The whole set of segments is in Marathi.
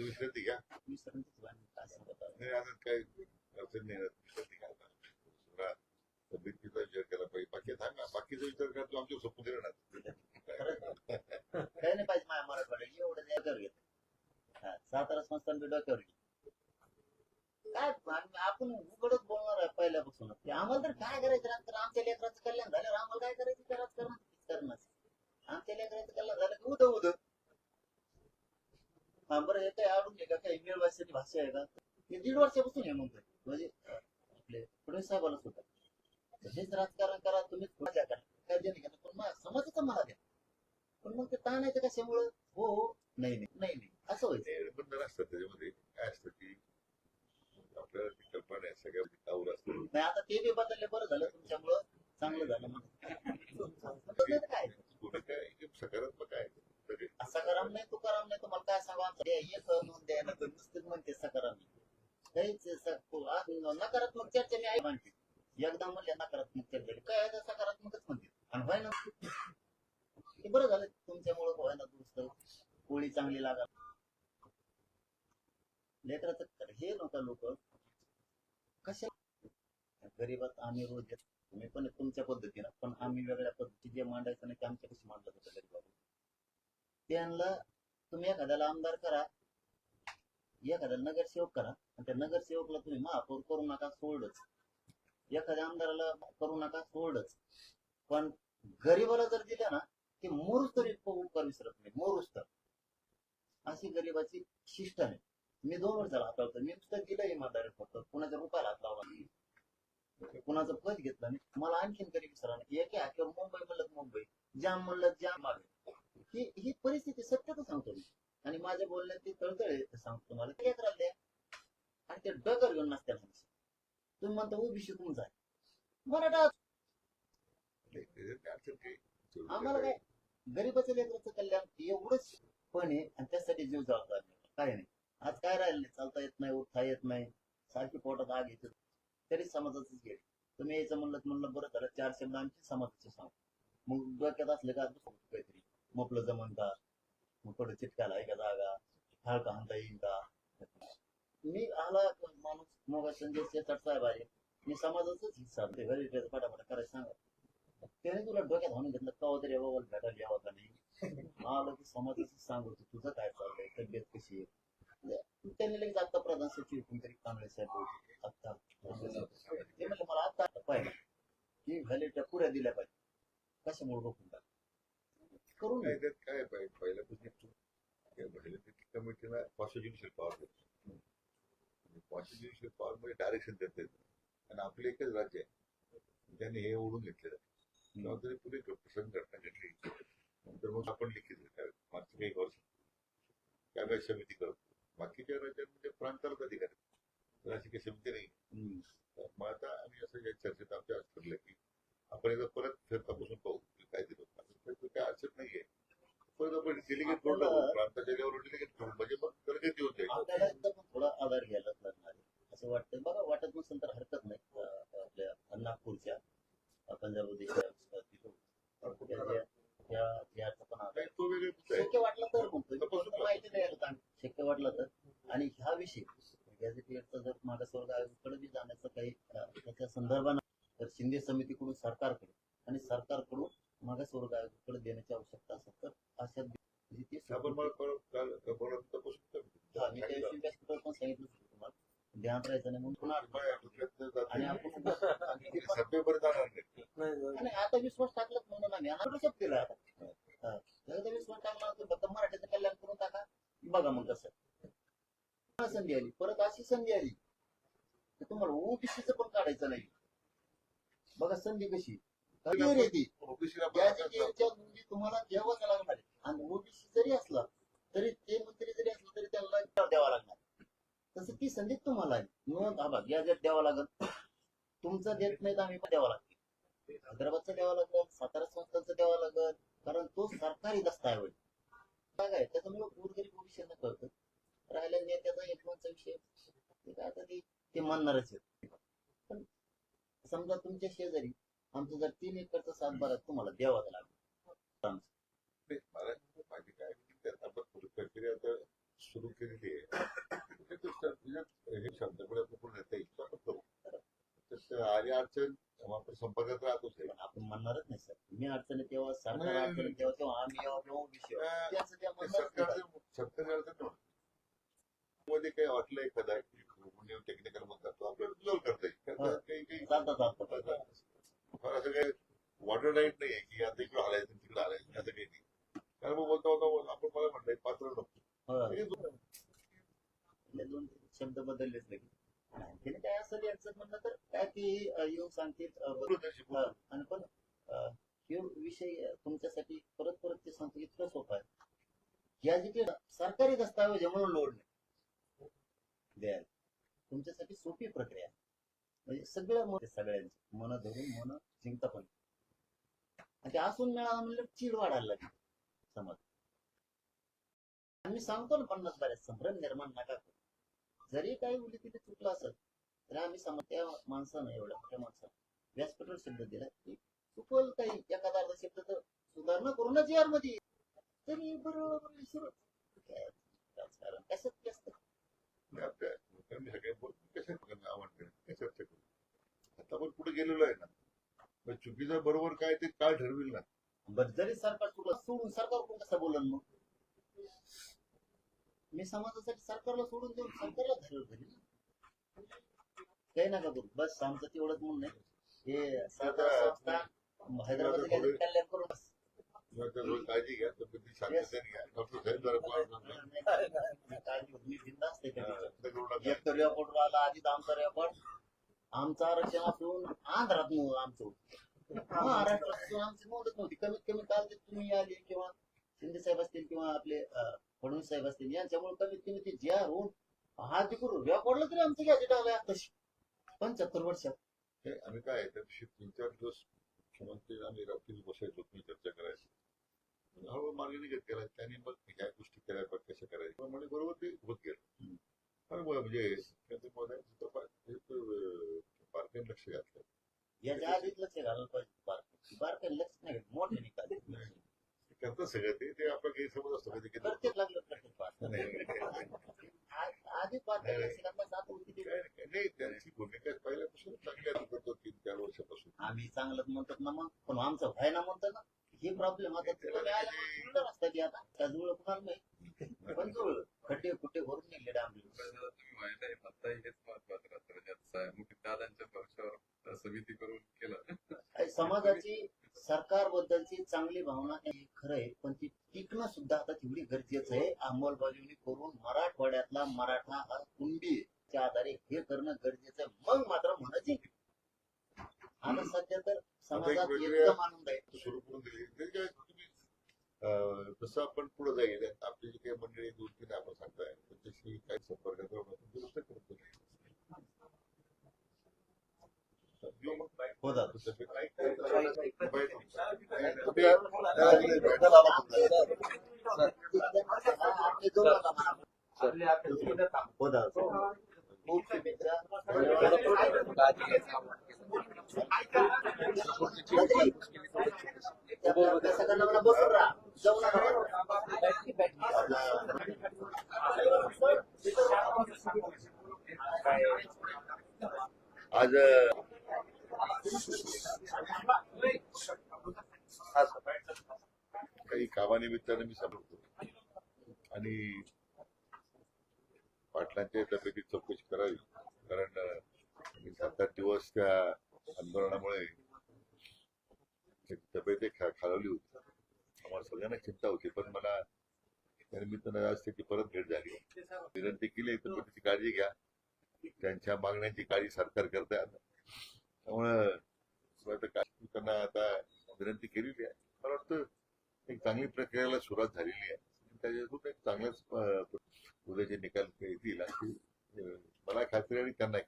आता विश्रांती घ्या नाही आता काही अडचण नाही येणार. विश्रांती आता. तब्येतीचा विचार केला पाहिजे बाकी सांगा बाकीचा विचार करा आमच्या सोपून दिला ना नाही पाहिजे माझ्या मराठवाड्यात एवढं डोक्यावर घेत सातारा संस्थान डोक्यावर घेत काय आपण उघडच बोलणार आहे पहिल्यापासून आम्हाला तर काय करायचं नंतर आमच्या लेकराचं कल्याण झालं आम्हाला काय करायचं त्या करणार आमच्या लेकराचं कल्याण झालं की उद उद बरं हे काही आवडून घे का? काही मिळवायसाठी भाषा आहे का? हे दीड वर्षापासून हे म्हणतोय. म्हणजे आपले फडणवीस साहेबाला सुद्धा. हेच राजकारण करा तुम्हीच मजा करा काय देणे पण मा- समाजाचं मला द्या. पण मग ते ताणायचं कशामुळं? हो हो. नाही नाही. नाही नाही. असं व्हायचं बंधन असतात त्याच्यामध्ये. काय असतं की आपल्याला कल्पना आहे सगळ्या नाही आता ते बी बदलले. बरं झालं तुमच्यामुळं. चांगलं झालं. मग बदलायचं काय कोणी काय एकदम सकारात्मक आहे सगळे सकाराम नाही तुकाराम नाही तुम्हाला काय सांगा आमचं हे एक नोंद द्यायला तर म्हणते सकाराम काहीच नकारात्मक चर्चा मी आई म्हणते एकदा म्हणले नकारात्मक चर्चा काय आहे तर सकारात्मकच म्हणते आणि व्हाय ना ते बरं झालं तुमच्यामुळे व्हाय ना दुरुस्त पोळी चांगली लागा लेकराचं हे नव्हता लोक कशा गरीबात आम्ही रोज येतो. तुम्ही पण तुमच्या पद्धतीनं पण आम्ही वेगळ्या पद्धती जे मांडायचं नाही ते आमच्या कशी मांडलं होतं गरीबाला त्यांना तुम्ही एखाद्याला आमदार करा एखाद्याला नगरसेवक करा आणि त्या नगरसेवकला तुम्ही महापौर करू नका सोडच एखाद्या आमदाराला करू नका सोडच पण गरीबाला जर दिल्या ना ते मोरूच तरी उपकार विसरत नाही मोरूच तर. अशी गरीबाची शिष्ट आहे. मी दोन वर्ष झाला हाताळतो मी पुस्तक दिलं इमानदारी फक्त. कुणाच्या रुपयाला हात लावला नाही. कुणाचं पद घेतलं नाही. मला आणखीन गरीब विसरा नाही. एके हाकेवर मुंबई म्हणलं मुंबई जाम म्हणलं जाम मागे. ही ही परिस्थिती सत्यच सांगतो मी आणि माझ्या बोलण्यात ती तळतळ सांगतो तुम्हाला. ते लेकराला द्या आणि ते डगर घेऊन नसत्या तुम्ही म्हणता ओबीसी तुमचा आहे मराठा आम्हाला काय? गरीबाचं लेकराचं कल्याण एवढंच पण आहे आणि त्यासाठी जीव जबाबदार. काय नाही. आज काय राहिलं? चालता येत नाही उठता येत नाही. सारखी पोटात आग येते. तरी समाजाचंच गेले तुम्ही यायचं म्हणलं तर म्हणलं बरं झालं चार शब्द आमचे समाजाचे सांग. मग डोक्यात असले का काहीतरी? मोपलं जमन का मग थोडं चिटकायला आहे का जागा. फाळ का हाणता येईल का? मी आला माणूस. मोगा संजय शेतात साहेब आहे. मी समाजाचाच हिस्सा ते घरी फटाफट करायचं सांगा. त्याने तुला डोक्यात हाणून घेतलं कवा तरी बाबा भेटायला यावं का नाही? आलं की समाजाचं सांगतो तुझं काय चाललंय? तब्येत कशी आहे? म्हणजे त्यांनी लगेच आता प्रधान सचिव कोणतरी कांबळे साहेब होते. आता ते म्हणले मला आता पाहिजे की व्हॅलिट्या पुऱ्या दिल्या पाहिजे. कशामुळे बघून टाक करून काय त्यात काय पहिल्यापासून कमिटीला कॉन्स्टिट्युशनल पॉवर कॉन्स्टिट्युशनल पॉवर मध्ये. डायरेक्शन देते आणि आपले एकच राज्य आहे. त्यांनी हे ओढून घेतलेलं आहे. तेव्हा तरी पुढे प्रसंग घटना घडली नंतर मग आपण लिखित. मागचे काही वर्ष त्यावेळेस समिती करतो बाकीच्या राज्यांमध्ये प्रांतालाच अधिकार. तर अशी काही समिती नाही. मग आता आम्ही असं चर्चेत आमच्या ठरलं की आपण एकदा परत फिरतापासून पाहू की काय दिलं काय अडचण नाहीये परत आपण डिलिगेट करून टाकू प्रांताच्या लेवलवर डिलिगेट करू म्हणजे मग आपल्याला एकदा पण थोडा आधार घ्यायलाच लागणार असं वाटतं बघा वाटत नसेल तर हरकत नाही आपल्या नागपूरच्या आहे. शक्य वाटलं तर माहिती द्यायला. शक्य वाटलं तर आणि ह्या विषयी गॅझेटियरचा जर मागासवर्ग आयोगाकडे बी जाण्याचं काही त्याच्या संदर्भानं तर शिंदे समितीकडून सरकारकडे आणि सरकारकडून मागासवर्ग आयोगाकडे देण्याची आवश्यकता असेल तर अशा सांगितलं ध्यान राहायचं नाही म्हणून. पुन्हा आणि. आपण आता विश्वास टाकलाच म्हणून आम्ही. आता हा. एकदा विश्वास टाकला मराठीचं कल्याण करून टाका. बघा मग कसं. संधी आली. परत अशी संधी आली. तुम्हाला ओबीसीचं पण काढायचं नाही. बघा संधी कशी? कधी रे ती. ओबीसीला आपण ज्याच्या आता ज्याच्या नोंदी तुम्हाला द्यावाच लागणार आहे. आणि ओबीसी जरी असला तरी ते मंत्री जरी असलं तरी त्यांना द्यावा लागणार तसं ती संधी तुम्हाला आहे. बघ गॅजेट द्यावा लागत तुमचं देत नाही तर आम्ही पण द्यावा लागते हैदराबादचं द्यावं लागत सातारा संस्थांचं द्यावं लागत कारण तो सरकारी दस्तावेज काय आहे त्याच्यामुळे गोरगरीब ओबीसीना कळतं. राहिल्या नेत्याचा एकमानचा विषय ते काय आता ते ते मानणारच आहेत पण समजा तुमच्या शेजारी आमचं जर तीन एकरचा सातबारा तुम्हाला द्यावाच लागेल नाही, मला माझी काय थोडी प्रक्रिया आता सुरू केलेली आहे शब्दाकडे आपण पूर्ण आपण करू आली अडचण आपण संपर्कात राहतोच आहे. पण आपण म्हणणारच नाही सर तुम्ही अडचणी तेव्हा सरकार. अडचणी तेव्हा तेव्हा आम्ही यावं तेव्हा विषय. सरकारचं सरकारी अडचण नाही होत. मध्ये काही वाटलं एखादा टेक्निकल म्हणतात तो आपल्याला रिझॉल्व करता येईल कारण हा. त्यात काही काही चालतं चालतं फार असं काही वॉटर डाईट नाही आहे की आता इकडे हलायचं तिकडे हलायचं असं काही नाही. कारण मग बोलता बोलता आपण मला म्हटलंय पात्र नको दोन शब्द बदललेच आणि आणखीन काय असेल यांचं म्हणणं तर काय ते सांगतील हा, आणि पण हे विषय तुमच्यासाठी परत परत ते सांगतो इतकं सोपं आहे. या सरकारी दस्तावेज म्हणून लोड नाही. तुमच्यासाठी सोपी प्रक्रिया आहे. म्हणजे सगळ्या मत सगळ्यांचे. मन धरून मन जिंकता पण आणि ते असून मिळालं म्हणलं चीड वाढायला लागली. समज. आम्ही सांगतो ना पन्नास बऱ्याच संभ्रम निर्माण नका करू. जरी काही मुली तिथे चुकलं असेल तर आम्ही समज त्या माणसानं एवढ्या मोठ्या माणसानं व्यासपीठावर शब्द दिला की चुकवल काही एखादा अर्धा शब्द तर सुधारणा करूनच यारमध्ये तरी बरोबर विसरू. काय? राजकारण. कसं जास्त आणि आपल्या लोकांनी सगळ्या बोलून कशा लोकांना आवडते काय चर्चा करू गेलेलो आहे ना. चुकीचं बरोबर काय ते काळ ठरविल ना. बरं जरी सरकार चुकलं सोडून सरकार कोण कसं बोलन मग? मी समाजासाठी सरकारला सोडून देऊन सरकारला धरलं ना. काही नका करू. बस आमचं तेवढंच म्हणणं आहे. हे सरकार संस्था हैदराबाद कल्याण करून बस. काळजी घ्या तब्येती शांततेने घ्या डॉक्टर साहेब जरा पाहून काळजी होत मी जिंदास्त आहे कधीच. असं करू नका. एक तर रेकॉर्ड आला आधीच आमचा रेकॉर्ड आमचं आरक्षण असून आंध्रात नव्हतं आमचं. महाराष्ट्रात असून आमची नोंदच नव्हती. कमीत कमी काल तुम्ही आले किंवा शिंदे साहेब असतील किंवा आपले फडणवीस साहेब असतील यांच्यामुळे कमीत कमी ते जे होऊन हा ते करू. रेकॉर्डला तरी आमचं गॅजेट आलंय आताशी. पंच्याहत्तर वर्षात. हे आम्ही काय त्या दिवशी तीन चार दिवस मुख्यमंत्री आम्ही रात्री बसायचो तुम्ही चर्चा करायची. हळूहळू मार्ग निघत गेला. त्यांनी मग ह्या गोष्टी केल्या पाहिजे कशा करायच्या? म्हणे बरोबर ते होत गेलं. मुळे म्हणजे हे बारकाईने लक्ष घातलं याच्या आधीच लक्ष घालायला पाहिजे बारकाईने. बारकाईने लक्ष नाही. मोठे निकाल ते करतात सगळं ते. ते आपला गैरसमज असतो कधी कधी. प्रत्येक लागलं प्रत्येक आधी बारकाई किती? काय नाही, त्यांची भूमिका पहिल्यापासून चांगली आहे. करतो तीन चार वर्षापासून. आम्ही चांगलंच म्हणतात ना मग. पण आमचं व्हायना म्हणतात ना. हे प्रॉब्लेम आता जुळलं रस्ता की आता. जुळलं कुणाला नाही? पण जुळलं. खड्डे कुठे भरून निघले डांबले माहीत आहे. आता हेच महत्वाचं राहतं म्हणजे साहेब दादांच्या पक्षावर समिती करून केलं. समाजाची सरकारबद्दलची चांगली भावना हे खरं आहे पण ती टिकणं सुद्धा आता तेवढी गरजेचं आहे. अंमलबजावणी करून मराठवाड्यातला मराठा हा कुंडी च्या आधारे हे करणं गरजेचं आहे. मग मात्र म्हणायचे आता सध्या तर समाजात एकदम आनंद आहे. सुरू करून दिली. अं, जसं आपण पुढे जाईल आपली जी काही मंडळी दोन तीन आपण सांगताय त्याच्याशी काही संपर्कात राहून आपण दुरुस्त करतो जो मग काय हो दादा तसं काय काय आपले दोन आता म्हणा. हो दादा खूप शुभेच्छा त्या सगळ्यांना मला बसून राहा जाऊ आज काही कामानिमित्तानं मी सापडतो आणि पाटलांच्या तब्येतीत चौकशी करावी. कारण सात आठ दिवस त्या आंदोलनामुळे तब्येत खा- खालावली होती. आम्हाला सगळ्यांना चिंता होती पण मला त्यानिमित्तानं आज त्याची परत भेट झाली विनंती केली तब्येतीची काळजी घ्या. त्यांच्या मागण्यांची काळजी सरकार करतात आता. त्यामुळं त्यांना आता विनंती केलेली आहे. मला वाटतं एक चांगली प्रक्रियेला सुरुवात झालेली आहे. त्याच्यातून एक चांगलाच अं, उद्याचे निकाल येतील अशी मला खात्री आहे आणि त्यांना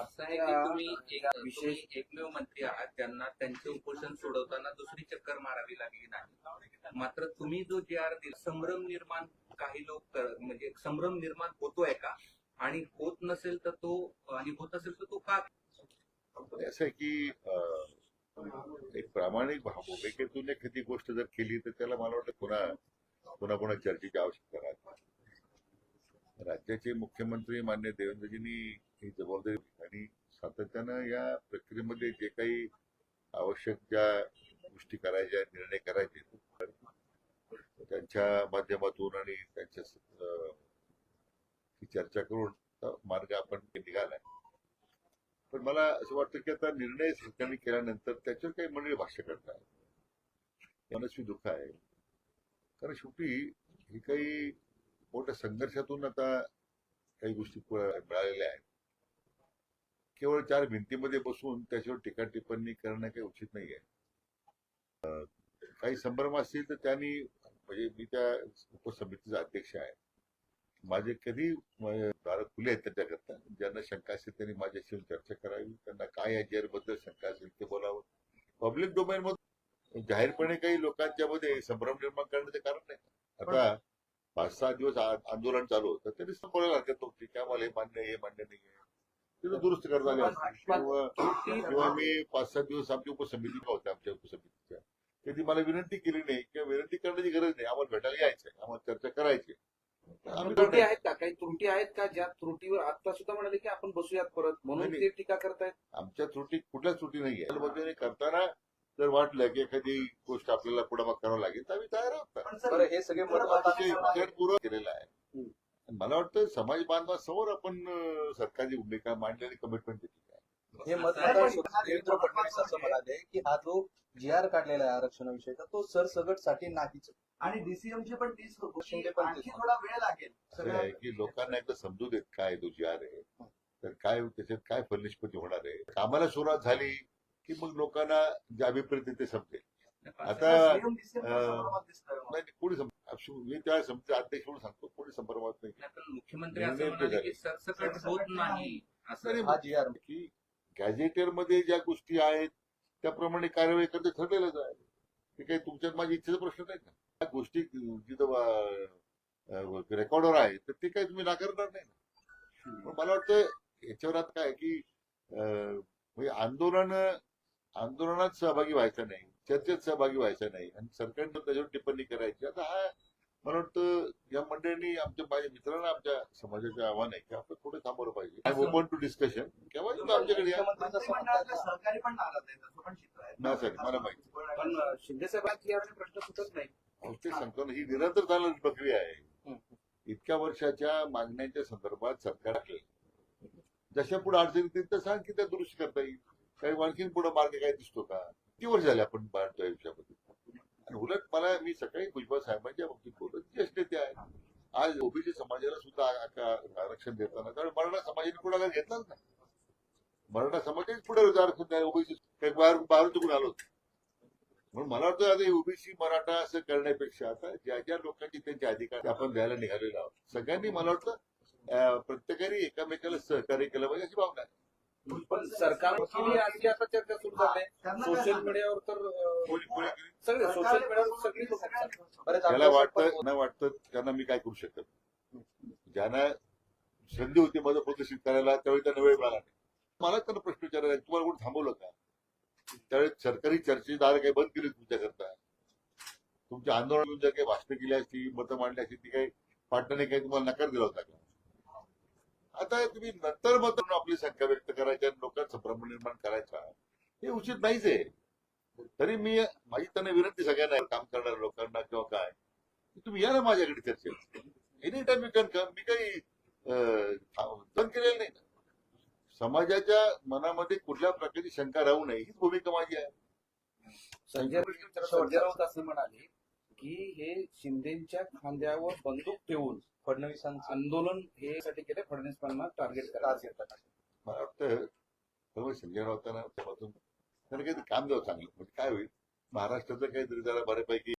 असं आहे की तुम्ही एक विशेष एकमेव मंत्री आहात त्यांना त्यांचे उपोषण सोडवताना दुसरी चक्कर मारावी लागली नाही. मात्र तुम्ही जो जे आर दिला संभ्रम निर्माण काही लोक कर- म्हणजे संभ्रम निर्माण होतोय का? आणि होत नसेल तर तो आणि होत असेल तर तो का? असं आहे की एक प्रामाणिक भाव भूमिकेतून एखादी गोष्ट जर केली तर त्याला मला वाटतं पुन्हा पुन्हा पुन्हा चर्चेची आवश्यकता राहते राज्याचे मुख्यमंत्री मान्य देवेंद्रजींनी ही जबाबदारी आणि सातत्यानं या प्रक्रियेमध्ये जे काही आवश्यक ज्या गोष्टी करायच्या निर्णय करायचे त्यांच्या माध्यमातून आणि त्यांच्या अं, चर्चा करून मार्ग आपण निघालाय पण मला असं वाटतं की आता निर्णय सरकारने केल्यानंतर त्याच्यावर काही मंडळी भाष्य करतात मनस्वी दुःख आहे. कारण शेवटी हे काही मोठ्या संघर्षातून आता काही गोष्टी मिळालेल्या आहेत. केवळ चार भिंतीमध्ये बसून त्याच्यावर टीका टिप्पणी करणं काही उचित नाहीये. आहे काही संभ्रम असतील तर त्यांनी म्हणजे मी त्या उपसमितीचा अध्यक्ष आहे. माझे कधी दार खुले आहेत त्याच्याकरता ज्यांना शंका असेल त्यांनी माझ्याशी चर्चा करावी त्यांना काय या जेअरबद्दल शंका असेल ते बोलावं. पब्लिक डोमेन मध्ये जाहीरपणे काही लोकांच्या मध्ये संभ्रम निर्माण करण्याचं कारण नाही. आता पाच सहा दिवस आंदोलन चालू होतं तरी बोलायला हरकत नव्हती की आम्हाला हे मान्य आहे, हे मान्य नाही आहे. तिथं दुरुस्त करता आले किंवा मी पाच सात दिवस आमची उपसमिती होत्या आमच्या उपसमितीच्या. कधी मला विनंती केली नाही किंवा विनंती करण्याची गरज नाही. आम्हाला भेटायला यायचंय आम्हाला चर्चा करायची त्रुटी. आहेत का? काही त्रुटी आहेत का? ज्या त्रुटीवर आता सुद्धा म्हणाले की आपण बसूयात परत म्हणून टीका करतायत? आमच्या त्रुटी कुठल्याच त्रुटी नाहीये. करताना जर वाटलं की एखादी गोष्ट आपल्याला पुढे मग करावं लागेल तर आम्ही तयार आहोत हे सगळे विचारपूर्वक केलेला आहे. मला वाटतं समाज बांधवासमोर आपण सरकारची भूमिका मांडलेली कमिटमेंट दिली आहे. हे मतदार देवेंद्र फडणवीस असं म्हणाले की हा जो जी आर काढलेला आहे आरक्षणाविषयीचा तो सरसगटसाठी नाहीच. आणि डीसीएमची पण तीच तेच. थोडा वेळ लागेल. की लोकांना एकदा समजू देत काय तो जी आर आहे. तर काय त्याच्यात काय फलनिष्पत्ती होणार आहे? कामाला सुरुवात झाली. की मग लोकांना जे अभिप्रेत आहे ते समजेल आता कोणी मी त्या समितीचा अध्यक्ष म्हणून सांगतो कोणी संभ्रमात नाही. मुख्यमंत्री हा गॅझेटियरमध्ये ज्या गोष्टी आहेत त्याप्रमाणे कारवाई करते ठरलेलंच आहे. ते काही तुमच्यात माझी इच्छेचा प्रश्न नाही ना त्या गोष्टी जिथं रेकॉर्डवर आहे तर ते काही तुम्ही नाकारणार नाही ना. पण मला वाटतं याच्यावर आता काय की म्हणजे आंदोलन आंदोलनात सहभागी व्हायचं नाही चर्चेत सहभागी व्हायचं नाही आणि सरकारनं त्याच्यावर टिप्पणी करायची. आता हा मला वाटतं या मंडळींनी आमच्या माझ्या मित्रांना आमच्या समाजाचे आव्हान आहे की आपण थोडं थांबवलं पाहिजे. आय ओपन टू डिस्कशन केव्हा तुम्ही आमच्याकडे? सहकारी पण नाही, सर, मला माहिती. पण शिंदे साहेबांची यावेळी प्रश्न सुटत नाही. ते सांगतो ना ही निरंतर चालणारी प्रक्रिया आहे. हं. इतक्या वर्षाच्या मागण्यांच्या संदर्भात सरकार जशा पुढे अडचणी येतील तर सांग की त्या दुरुस्त करता येईल. काही आणखीन पुढे मार्ग काय दिसतो का? किती वर्ष झाले आपण बांधतोय विषयामध्ये? आणि उलट मला मी सकाळी भुजबळ साहेबांच्या बाबतीत बोलत ज्येष्ठ नेते आहेत. आज ओबीसी समाजाला सुद्धा आरक्षण देताना. कारण मराठा समाजाने पुढाकार घेतलाच नाही. मराठा समाजाने पुढे आरक्षण द्यायला ओबीसी काही बाहेर बाहेरून चुकून आलो म्हणून मला वाटतं आता ओबीसी मराठा असं करण्यापेक्षा आता ज्या ज्या लोकांची त्यांचे अधिकार आपण द्यायला निघालेलो आहोत. सगळ्यांनी मला वाटतं प्रत्येकाने एकामेकाला सहकार्य केलं पाहिजे अशी भावना आहे. पण सरकारची आणखी आता चर्चा सुरू झाली? सोशल? मीडियावर तर? सगळे सोशल मीडियावर सगळी त्याला वाटतं त्यांना वाटतं त्यांना मी काय करू शकत ज्यांना संधी होती माझं प्रदर्शित करायला त्यावेळी त्यांना वेळ मिळाला नाही. मला त्यांना प्रश्न विचारायला तुम्हाला कोणी थांबवलं का? त्यावेळी सरकारी चर्चेची दार काही बंद केली तुमच्याकरता. तुमच्या आंदोलनातून जर काही भाषणं केली असती मतं मांडली असती ती काही पाटणाने काही तुम्हाला नकार दिला होता का? आता तुम्ही नंतर मत आपली संख्या व्यक्त करायच्या लोकांचं भ्रम निर्माण करायचा हे उचित नाहीच आहे. तरी मी माझी त्यांना विनंती सगळ्यांना काम करणाऱ्या लोकांना किंवा काय तुम्ही या ना माझ्याकडे चर्चेत. Any time you can come मी काही अं, बंद केलेलं नाही. ना समाजाच्या मनामध्ये कुठल्या प्रकारची शंका राहू नये हीच भूमिका माझी आहे. संजय संजय राऊत असं म्हणाले की हे शिंदेच्या खांद्यावर बंदूक ठेवून फडणवीसांचं आंदोलन हे साठी केले फडणवीस टार्गेट करायचं मला वाटतं सर्व संजय राऊतांना त्यापासून काहीतरी काम द्यावं चांगलं. म्हणजे काय होईल? महाराष्ट्राचं काहीतरी जरा बऱ्यापैकी